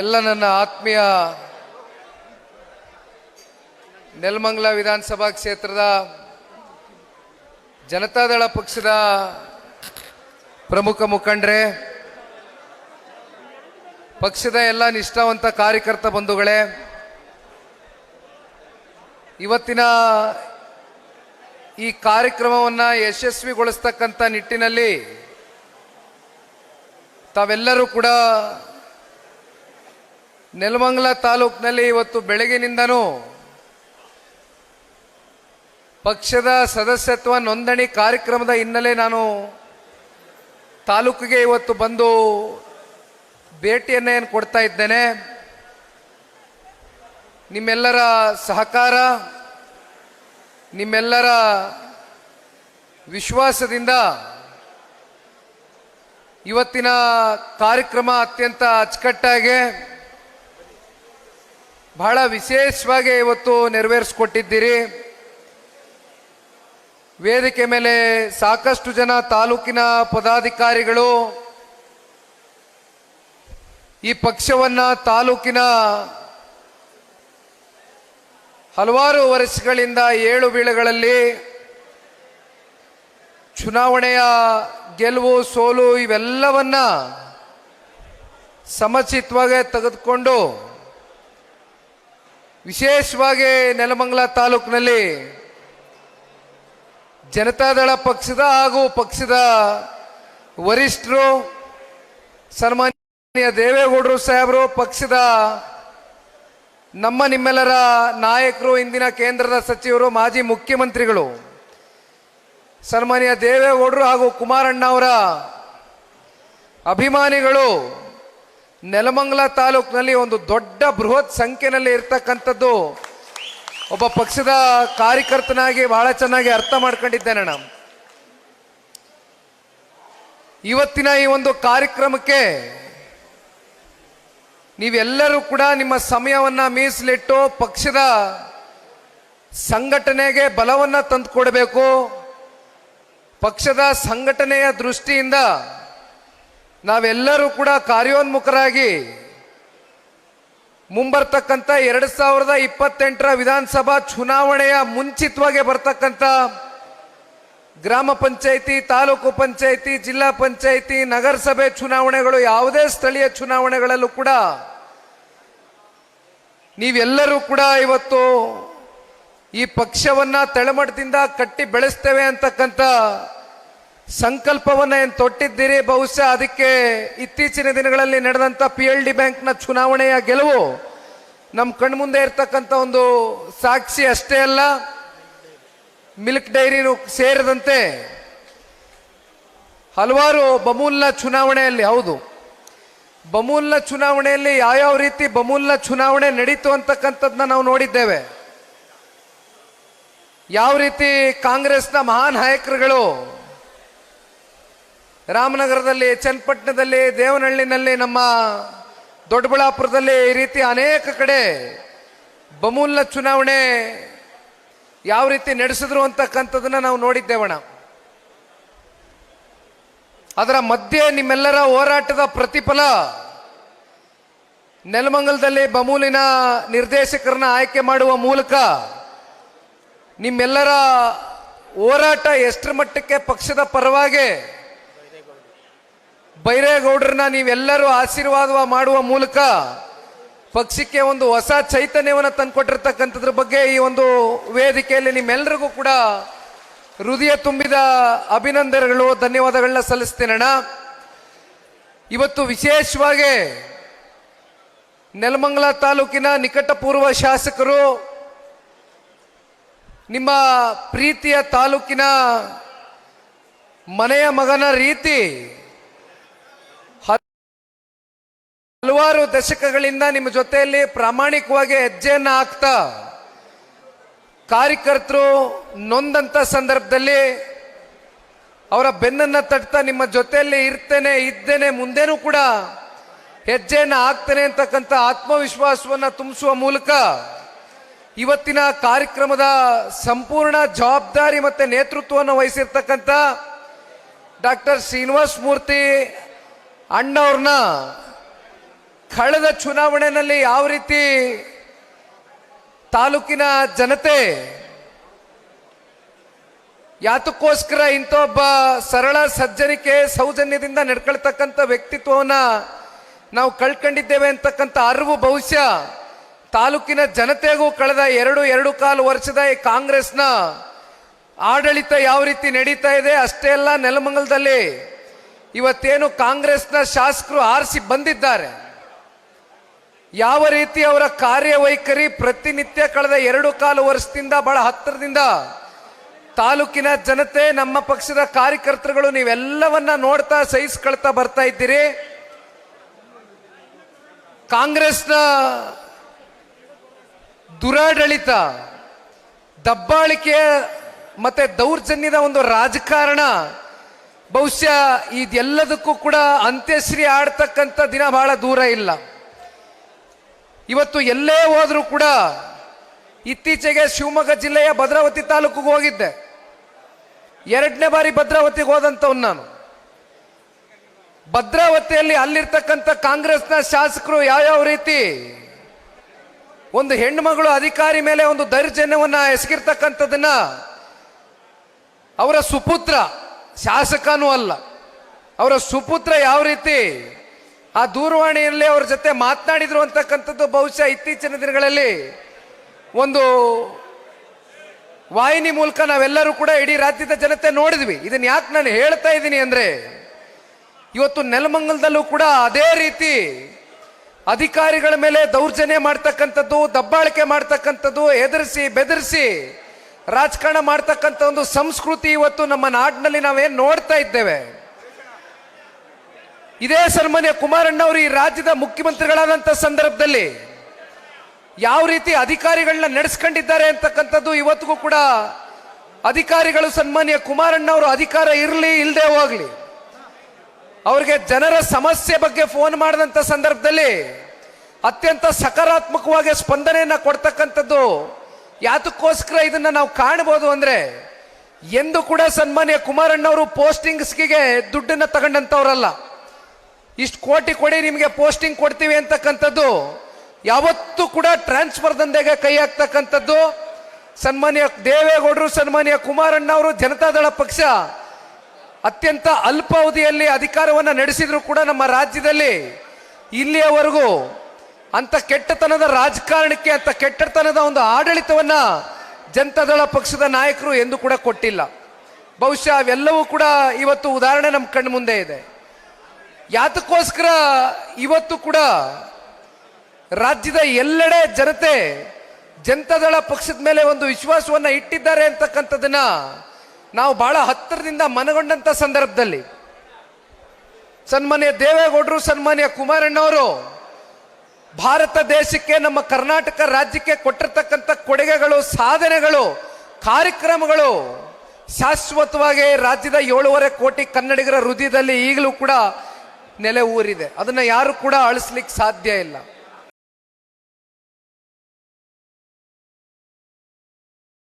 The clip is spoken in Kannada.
ಎಲ್ಲ ನನ್ನ ಆತ್ಮೀಯ ನೆಲಮಂಗಲ ವಿಧಾನಸಭಾ ಕ್ಷೇತ್ರದ ಜನತಾದಳ ಪಕ್ಷದ ಪ್ರಮುಖ ಮುಖಂಡ್ರೆ, ಪಕ್ಷದ ಎಲ್ಲ ನಿಷ್ಠಾವಂತ ಕಾರ್ಯಕರ್ತ ಬಂಧುಗಳೇ, ಇವತ್ತಿನ ಈ ಕಾರ್ಯಕ್ರಮವನ್ನು ಯಶಸ್ವಿಗೊಳಿಸ್ತಕ್ಕಂಥ ನಿಟ್ಟಿನಲ್ಲಿ ತಾವೆಲ್ಲರೂ ಕೂಡ ನೆಲಮಂಗಲ ತಾಲೂಕಿನಲ್ಲಿ ಇವತ್ತು ಬೆಳಗಿನಿಂದನೂ ಪಕ್ಷದ ಸದಸ್ಯತ್ವ ನೋಂದಣಿ ಕಾರ್ಯಕ್ರಮದ ಹಿನ್ನೆಲೆ ನಾನು ತಾಲೂಕಿಗೆ ಇವತ್ತು ಬಂದು ಭೇಟಿಯನ್ನೇನು ಕೊಡ್ತಾ ಇದ್ದೇನೆ. ನಿಮ್ಮೆಲ್ಲರ ಸಹಕಾರ, ನಿಮ್ಮೆಲ್ಲರ ವಿಶ್ವಾಸದಿಂದ ಇವತ್ತಿನ ಕಾರ್ಯಕ್ರಮ ಅತ್ಯಂತ ಅಚ್ಚುಕಟ್ಟಾಗಿ ಬಹಳ ವಿಶೇಷವಾಗಿ ಇವತ್ತು ನೆರವೇರಿಸ್ಕೊಟ್ಟಿದ್ದೀರಿ. ವೇದಿಕೆ ಮೇಲೆ ಸಾಕಷ್ಟು ಜನ ತಾಲೂಕಿನ ಪದಾಧಿಕಾರಿಗಳು ಈ ಪಕ್ಷವನ್ನ ತಾಲೂಕಿನ ಹಲವಾರು ವರ್ಷಗಳಿಂದ ಏಳು ಬೀಳುಗಳಲ್ಲಿ ಚುನಾವಣೆಯ ಗೆಲುವು, ಸೋಲು ಇವೆಲ್ಲವನ್ನ ಸಮಚಿತವಾಗಿ ತೆಗೆದುಕೊಂಡು ವಿಶೇಷವಾಗಿ ನೆಲಮಂಗಲ ತಾಲೂಕಿನಲ್ಲಿ ಜನತಾದಳ ಪಕ್ಷದ ಹಾಗೂ ಪಕ್ಷದ ವರಿಷ್ಠರು, ಸನ್ಮಾನ್ಯ ದೇವೇಗೌಡರು ಸಾಹೇಬರು, ಪಕ್ಷದ ನಮ್ಮ ನಿಮ್ಮೆಲ್ಲರ ನಾಯಕರು, ಇಂದಿನ ಕೇಂದ್ರದ ಸಚಿವರು, ಮಾಜಿ ಮುಖ್ಯಮಂತ್ರಿಗಳು, ಸನ್ಮಾನ್ಯ ದೇವೇಗೌಡರು ಹಾಗೂ ಕುಮಾರಣ್ಣ ಅವರ ಅಭಿಮಾನಿಗಳು ನೆಲಮಂಗಲ ತಾಲೂಕಿನಲ್ಲಿ ಒಂದು ದೊಡ್ಡ ಬೃಹತ್ ಸಂಖ್ಯೆಯಲ್ಲಿ ಇರ್ತಕ್ಕಂಥದ್ದು ಒಬ್ಬ ಪಕ್ಷದ ಕಾರ್ಯಕರ್ತನಾಗಿ ಬಹಳ ಚೆನ್ನಾಗಿ ಅರ್ಥ ಮಾಡ್ಕೊಂಡಿದ್ದೇನೆ ನಾನು. ಇವತ್ತಿನ ಈ ಒಂದು ಕಾರ್ಯಕ್ರಮಕ್ಕೆ ನೀವೆಲ್ಲರೂ ಕೂಡ ನಿಮ್ಮ ಸಮಯವನ್ನ ಮೀಸಲಿಟ್ಟು ಪಕ್ಷದ ಸಂಘಟನೆಗೆ ಬಲವನ್ನ ತಂದುಕೊಡಬೇಕು. ಪಕ್ಷದ ಸಂಘಟನೆಯ ದೃಷ್ಟಿಯಿಂದ ನಾವೆಲ್ಲರೂ ಕೂಡ ಕಾರ್ಯೋನ್ಮುಖರಾಗಿ ಮುಂಬರ್ತಕ್ಕಂಥ ಎರಡು ಸಾವಿರದ ಇಪ್ಪತ್ತೆಂಟರ ವಿಧಾನಸಭಾ ಚುನಾವಣೆಯ ಮುಂಚಿತವಾಗಿ ಬರ್ತಕ್ಕಂಥ ಗ್ರಾಮ ಪಂಚಾಯಿತಿ, ತಾಲೂಕು ಪಂಚಾಯಿತಿ, ಜಿಲ್ಲಾ ಪಂಚಾಯಿತಿ, ನಗರಸಭೆ ಚುನಾವಣೆಗಳು ಯಾವುದೇ ಸ್ಥಳೀಯ ಚುನಾವಣೆಗಳಲ್ಲೂ ಕೂಡ ನೀವೆಲ್ಲರೂ ಕೂಡ ಇವತ್ತು ಈ ಪಕ್ಷವನ್ನ ತಳಮಟ್ಟದಿಂದ ಕಟ್ಟಿ ಬೆಳೆಸ್ತೇವೆ ಅಂತಕ್ಕಂಥ ಸಂಕಲ್ಪವನ್ನ ಏನು ತೊಟ್ಟಿದ್ದೀರಿ? ಬಹುಶಃ ಅದಕ್ಕೆ ಇತ್ತೀಚಿನ ದಿನಗಳಲ್ಲಿ ನಡೆದಂಥ ಪಿ ಎಲ್ ಡಿ ಬ್ಯಾಂಕ್ನ ಚುನಾವಣೆಯ ಗೆಲುವು ನಮ್ಮ ಕಣ್ಮುಂದೆ ಇರತಕ್ಕಂಥ ಒಂದು ಸಾಕ್ಷಿ ಅಷ್ಟೇ ಅಲ್ಲ, ಮಿಲ್ಕ್ ಡೈರಿನೂ ಸೇರಿದಂತೆ ಹಲವಾರು ಬಮೂಲ್ನ ಚುನಾವಣೆಯಲ್ಲಿ, ಹೌದು, ಬಮೂಲ್ನ ಚುನಾವಣೆಯಲ್ಲಿ ಯಾವ್ಯಾವ ರೀತಿ ಬಮೂಲ್ನ ಚುನಾವಣೆ ನಡೀತು ಅಂತಕ್ಕಂಥದ್ದನ್ನ ನಾವು ನೋಡಿದ್ದೇವೆ. ಯಾವ ರೀತಿ ಕಾಂಗ್ರೆಸ್ನ ಮಹಾನ್ ನಾಯಕರುಗಳು ರಾಮನಗರದಲ್ಲಿ, ಚನ್ನಪಟ್ಟಣದಲ್ಲಿ, ದೇವನಹಳ್ಳಿನಲ್ಲಿ, ನಮ್ಮ ದೊಡ್ಡಬಳ್ಳಾಪುರದಲ್ಲಿ ಈ ರೀತಿ ಅನೇಕ ಕಡೆ ಬಮೂಲ್ನ ಚುನಾವಣೆ ಯಾವ ರೀತಿ ನಡೆಸಿದ್ರು ಅಂತಕ್ಕಂಥದ್ದನ್ನ ನಾವು ನೋಡಿದ್ದೇವಣ ಅದರ ಮಧ್ಯೆ ನಿಮ್ಮೆಲ್ಲರ ಹೋರಾಟದ ಪ್ರತಿಫಲ ನೆಲಮಂಗಲದಲ್ಲಿ ಬಮೂಲಿನ ನಿರ್ದೇಶಕರನ್ನ ಆಯ್ಕೆ ಮಾಡುವ ಮೂಲಕ ನಿಮ್ಮೆಲ್ಲರ ಹೋರಾಟ ಎಷ್ಟರ ಮಟ್ಟಕ್ಕೆ ಪಕ್ಷದ ಪರವಾಗಿ ಬೈರೇಗೌಡರನ್ನ ನೀವೆಲ್ಲರೂ ಆಶೀರ್ವಾದ ಮಾಡುವ ಮೂಲಕ ಪಕ್ಷಕ್ಕೆ ಒಂದು ಹೊಸ ಚೈತನ್ಯವನ್ನು ತಂದುಕೊಟ್ಟಿರ್ತಕ್ಕಂಥದ್ರ ಬಗ್ಗೆ ಈ ಒಂದು ವೇದಿಕೆಯಲ್ಲಿ ನಿಮ್ಮೆಲ್ಲರಿಗೂ ಕೂಡ ಹೃದಯ ತುಂಬಿದ ಅಭಿನಂದನೆಗಳು, ಧನ್ಯವಾದಗಳನ್ನ ಸಲ್ಲಿಸ್ತೇನಣ್ಣ ಇವತ್ತು ವಿಶೇಷವಾಗಿ ನೆಲಮಂಗಲ ತಾಲೂಕಿನ ನಿಕಟಪೂರ್ವ ಶಾಸಕರು, ನಿಮ್ಮ ಪ್ರೀತಿಯ ತಾಲೂಕಿನ ಮನೆಯ ಮಗನ ರೀತಿ ಹಲವಾರು ದಶಕಗಳಿಂದ ನಿಮ್ಮ ಜೊತೆಯಲ್ಲಿ ಪ್ರಾಮಾಣಿಕವಾಗಿ ಹೆಜ್ಜೆಯನ್ನು ಹಾಕ್ತಾ ಕಾರ್ಯಕರ್ತರು ನೊಂದಂತ ಸಂದರ್ಭದಲ್ಲಿ ಅವರ ಬೆನ್ನನ್ನ ತಟ್ತಾ ನಿಮ್ಮ ಜೊತೆಯಲ್ಲಿ ಇರ್ತೇನೆ, ಇದ್ದೇನೆ, ಮುಂದೇನೂ ಕೂಡ ಹೆಜ್ಜೆಯನ್ನು ಹಾಕ್ತೇನೆ ಅಂತಕ್ಕಂಥ ಆತ್ಮವಿಶ್ವಾಸವನ್ನು ತುಂಬಿಸುವ ಮೂಲಕ ಇವತ್ತಿನ ಕಾರ್ಯಕ್ರಮದ ಸಂಪೂರ್ಣ ಜವಾಬ್ದಾರಿ ಮತ್ತೆ ನೇತೃತ್ವವನ್ನು ವಹಿಸಿರ್ತಕ್ಕಂಥ ಡಾಕ್ಟರ್ ಶ್ರೀನಿವಾಸ್ ಮೂರ್ತಿ ಅಣ್ಣವ್ರನ್ನ ಕಳೆದ ಚುನಾವಣೆಯಲ್ಲಿ ಯಾವ ರೀತಿ ತಾಲೂಕಿನ ಜನತೆ ಯಾತಕ್ಕೋಸ್ಕರ ಇಂಥ ಒಬ್ಬ ಸರಳ ಸಜ್ಜನಿಕೆ ಸೌಜನ್ಯದಿಂದ ನಡ್ಕೊಳ್ತಕ್ಕಂಥ ವ್ಯಕ್ತಿತ್ವವನ್ನು ನಾವು ಕಳ್ಕೊಂಡಿದ್ದೇವೆ ಅಂತಕ್ಕಂಥ ಅರಿವು ಬಹುಶಃ ತಾಲೂಕಿನ ಜನತೆಗೂ ಕಳೆದ ಎರಡು ಎರಡು ಕಾಲು ವರ್ಷದ ಈ ಕಾಂಗ್ರೆಸ್ನ ಆಡಳಿತ ಯಾವ ರೀತಿ ನಡೀತಾ ಇದೆ, ಅಷ್ಟೇ ಅಲ್ಲ ನೆಲಮಂಗಲದಲ್ಲಿ ಇವತ್ತೇನು ಕಾಂಗ್ರೆಸ್ನ ಶಾಸಕರು ಆರಿಸಿ ಬಂದಿದ್ದಾರೆ. ಯಾವ ರೀತಿ ಅವರ ಕಾರ್ಯವೈಖರಿ ಪ್ರತಿನಿತ್ಯ ಕಳೆದ ಎರಡು ಕಾಲು ವರ್ಷದಿಂದ ಬಹಳ ಹತ್ತಿರದಿಂದ ತಾಲೂಕಿನ ಜನತೆ, ನಮ್ಮ ಪಕ್ಷದ ಕಾರ್ಯಕರ್ತರುಗಳು ನೀವೆಲ್ಲವನ್ನ ನೋಡ್ತಾ, ಸಹಿಸ್ಕೊಳ್ತಾ ಬರ್ತಾ ಇದ್ದೀರಿ. ಕಾಂಗ್ರೆಸ್ನ ದುರಾಡಳಿತ ದಬ್ಬಾಳಿಕೆ ಮತ್ತೆ ದೌರ್ಜನ್ಯದ ಒಂದು ರಾಜಕಾರಣ, ಬಹುಶಃ ಇದೆಲ್ಲದಕ್ಕೂ ಕೂಡ ಅಂತ್ಯಶ್ರೀ ಆಡ್ತಕ್ಕಂಥ ದಿನ ಬಹಳ ದೂರ ಇಲ್ಲ. ಇವತ್ತು ಎಲ್ಲೇ ಹೋದರೂ ಕೂಡ ಇತ್ತೀಚೆಗೆ ಶಿವಮೊಗ್ಗ ಜಿಲ್ಲೆಯ ಭದ್ರಾವತಿ ತಾಲೂಕಿಗೆ ಹೋಗಿದ್ದೆ. ಎರಡನೇ ಬಾರಿ ಭದ್ರಾವತಿಗೆ ಹೋದಂಥವ್ನು ನಾನು. ಭದ್ರಾವತಿಯಲ್ಲಿ ಅಲ್ಲಿರ್ತಕ್ಕಂಥ ಕಾಂಗ್ರೆಸ್ನ ಶಾಸಕರು ಯಾವ್ಯಾವ ರೀತಿ ಒಂದು ಹೆಣ್ಣುಮಗಳು ಅಧಿಕಾರಿ ಮೇಲೆ ಒಂದು ದೌರ್ಜನ್ಯವನ್ನ ಎಸಗಿರ್ತಕ್ಕಂಥದ್ದನ್ನ ಅವರ ಸುಪುತ್ರ ಶಾಸಕನೂ ಅಲ್ಲ. ಅವರ ಸುಪುತ್ರ ಯಾವ ರೀತಿ ಆ ದೂರವಾಣಿಯಲ್ಲಿ ಅವ್ರ ಜೊತೆ ಮಾತನಾಡಿದ್ರು ಅಂತಕ್ಕಂಥದ್ದು ಬಹುಶಃ ಇತ್ತೀಚಿನ ದಿನಗಳಲ್ಲಿ ಒಂದು ವಾಹಿನಿ ಮೂಲಕ ನಾವೆಲ್ಲರೂ ಕೂಡ ಇಡೀ ರಾಜ್ಯದ ಜನತೆ ನೋಡಿದ್ವಿ. ಇದನ್ನ ಯಾಕೆ ನಾನು ಹೇಳ್ತಾ ಇದ್ದೀನಿ ಅಂದ್ರೆ, ಇವತ್ತು ನೆಲಮಂಗಲದಲ್ಲೂ ಕೂಡ ಅದೇ ರೀತಿ ಅಧಿಕಾರಿಗಳ ಮೇಲೆ ದೌರ್ಜನ್ಯ ಮಾಡ್ತಕ್ಕಂಥದ್ದು, ದಬ್ಬಾಳಿಕೆ ಮಾಡ್ತಕ್ಕಂಥದ್ದು, ಹೆದರಿಸಿ, ಬೆದರಿಸಿ ರಾಜಕಾರಣ ಮಾಡ್ತಕ್ಕಂಥ ಒಂದು ಸಂಸ್ಕೃತಿ ಇವತ್ತು ನಮ್ಮ ನಾಡಿನಲ್ಲಿ ನಾವೇನು ನೋಡ್ತಾ ಇದ್ದೇವೆ. ಇದೇ ಸನ್ಮಾನ್ಯ ಕುಮಾರಣ್ಣವರು ಈ ರಾಜ್ಯದ ಮುಖ್ಯಮಂತ್ರಿಗಳಾದಂಥ ಸಂದರ್ಭದಲ್ಲಿ ಯಾವ ರೀತಿ ಅಧಿಕಾರಿಗಳನ್ನ ನಡೆಸ್ಕೊಂಡಿದ್ದಾರೆ ಅಂತಕ್ಕಂಥದ್ದು ಇವತ್ತಿಗೂ ಕೂಡ ಅಧಿಕಾರಿಗಳು ಸನ್ಮಾನ್ಯ ಕುಮಾರಣ್ಣವರು ಅಧಿಕಾರ ಇರಲಿ ಇಲ್ಲದೆ ಹೋಗ್ಲಿ. ಅವ್ರಿಗೆ ಜನರ ಸಮಸ್ಯೆ ಬಗ್ಗೆ ಫೋನ್ ಮಾಡಿದಂಥ ಸಂದರ್ಭದಲ್ಲಿ ಅತ್ಯಂತ ಸಕಾರಾತ್ಮಕವಾಗಿ ಸ್ಪಂದನೆಯನ್ನ ಕೊಡ್ತಕ್ಕಂಥದ್ದು ಯಾತಕ್ಕೋಸ್ಕರ ಇದನ್ನ ನಾವು ಕಾಣಬಹುದು ಅಂದ್ರೆ ಎಂದು ಕೂಡ ಸನ್ಮಾನ್ಯ ಕುಮಾರಣ್ಣವರು ಪೋಸ್ಟಿಂಗ್ಸ್ಗೆ ದುಡ್ಡನ್ನ ತಗೊಂಡಂತವ್ರಲ್ಲ ಇಷ್ಟು ಕೋಟಿ ಕೊಡಿ, ನಿಮಗೆ ಪೋಸ್ಟಿಂಗ್ ಕೊಡ್ತೀವಿ ಅಂತಕ್ಕಂಥದ್ದು, ಯಾವತ್ತೂ ಕೂಡ ಟ್ರಾನ್ಸ್ಫರ್ ದಂಧೆಗೆ ಕೈ ಹಾಕ್ತಕ್ಕಂಥದ್ದು, ಸನ್ಮಾನ್ಯ ದೇವೇಗೌಡರು, ಸನ್ಮಾನ್ಯ ಕುಮಾರಣ್ಣ ಅವರು ಜನತಾದಳ ಪಕ್ಷ, ಅತ್ಯಂತ ಅಲ್ಪಾವಧಿಯಲ್ಲಿ ಅಧಿಕಾರವನ್ನು ನಡೆಸಿದ್ರು ಕೂಡ ನಮ್ಮ ರಾಜ್ಯದಲ್ಲಿ, ಇಲ್ಲಿಯವರೆಗೂ ಅಂತ ಕೆಟ್ಟತನದ ರಾಜಕಾರಣಕ್ಕೆ ಅಂತ ಕೆಟ್ಟತನದ ಒಂದು ಆಡಳಿತವನ್ನ ಜನತಾದಳ ಪಕ್ಷದ ನಾಯಕರು ಎಂದು ಕೂಡ ಕೊಟ್ಟಿಲ್ಲ. ಬಹುಶಃ ಅವೆಲ್ಲವೂ ಕೂಡ ಇವತ್ತು ಉದಾಹರಣೆ ನಮ್ಮ ಕಣ್ಣು ಮುಂದೆ ಇದೆ. ಯಾತಕ್ಕೋಸ್ಕರ ಇವತ್ತು ಕೂಡ ರಾಜ್ಯದ ಎಲ್ಲೆಡೆ ಜನತೆ ಜನತಾದಳ ಪಕ್ಷದ ಮೇಲೆ ಒಂದು ವಿಶ್ವಾಸವನ್ನ ಇಟ್ಟಿದ್ದಾರೆ ಅಂತಕ್ಕಂಥದ್ದನ್ನ ನಾವು ಬಹಳ ಹತ್ತಿರದಿಂದ ಮನಗೊಂಡಂತ ಸಂದರ್ಭದಲ್ಲಿ ಸನ್ಮಾನ್ಯ ದೇವೇಗೌಡರು, ಸನ್ಮಾನ್ಯ ಕುಮಾರಣ್ಣವರು ಭಾರತ ದೇಶಕ್ಕೆ, ನಮ್ಮ ಕರ್ನಾಟಕ ರಾಜ್ಯಕ್ಕೆ ಕೊಟ್ಟಿರ್ತಕ್ಕಂಥ ಕೊಡುಗೆಗಳು, ಸಾಧನೆಗಳು, ಕಾರ್ಯಕ್ರಮಗಳು ಶಾಶ್ವತವಾಗಿ ರಾಜ್ಯದ ಏಳೂವರೆ ಕೋಟಿ ಕನ್ನಡಿಗರ ಹೃದಯದಲ್ಲಿ ಈಗಲೂ ಕೂಡ ನೆಲೆ ಊರಿದೆ. ಅದನ್ನು ಯಾರು ಕೂಡ ಅಳಿಸ್ಲಿಕ್ಕೆ ಸಾಧ್ಯ ಇಲ್ಲ.